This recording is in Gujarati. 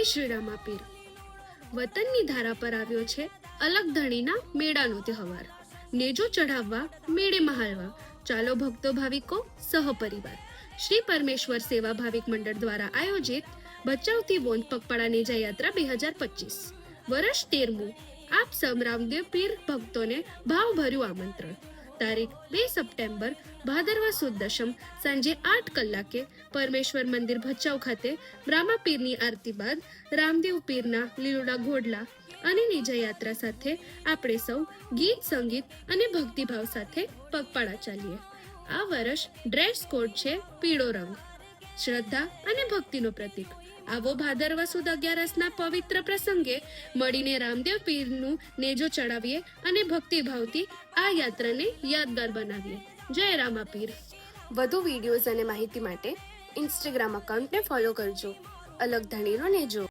જય શ્રી પીર વતનની ધારા પર આવ્યો છે અલગ ધણીના મેળાનો તહેવાર. નેજો ચઢાવવા, મેળે મહાલવા. ચાલો ભક્તો ભાવિકો સહપરિવાર શ્રી પરમેશ્વર સેવા ભાવિક મંડળ દ્વારા આયોજિત ભચાઉથી વોંધ પગપાળા નેજા યાત્રા બે હજાર પચીસ. વર્ષ તેરમું. આપ સમ રામદેવ પીર ભક્તોને ભાવભર્યું આમંત્રણ. તારીખ બે સપ્ટેમ્બર ભાદરવા સુદ દશમ સાંજે આઠ કલાકે પરમેશ્વર મંદિર ભચાઉ ખાતે બ્રાહ્મા પીરની આરતી બાદ રામદેવ પીરના લીલોડા ઘોડલા અને નિજા યાત્રા સાથે આપણે સૌ ગીત, સંગીત અને ભક્તિભાવ સાથે પગપાળા ચાલીએ. આ વર્ષ ડ્રેસ કોડ છે પીળો રંગ. શ્રદ્ધા અને ભક્તિનો પ્રતીક. આવો ભાદરવા સુદ અગિયારસના પવિત્ર પ્રસંગે મળીને રામદેવ પીરનું નેજો ચડાવીએ અને ભક્તિભાવથી આ યાત્રાને યાદગાર બનાવીએ. જય રામા પીર. વધુ વિડીયોઝ અને માહિતી માટે ઇન્સ્ટાગ્રામ અકાઉન્ટને ફોલો કરજો. અલગ ધણીનો નેજો.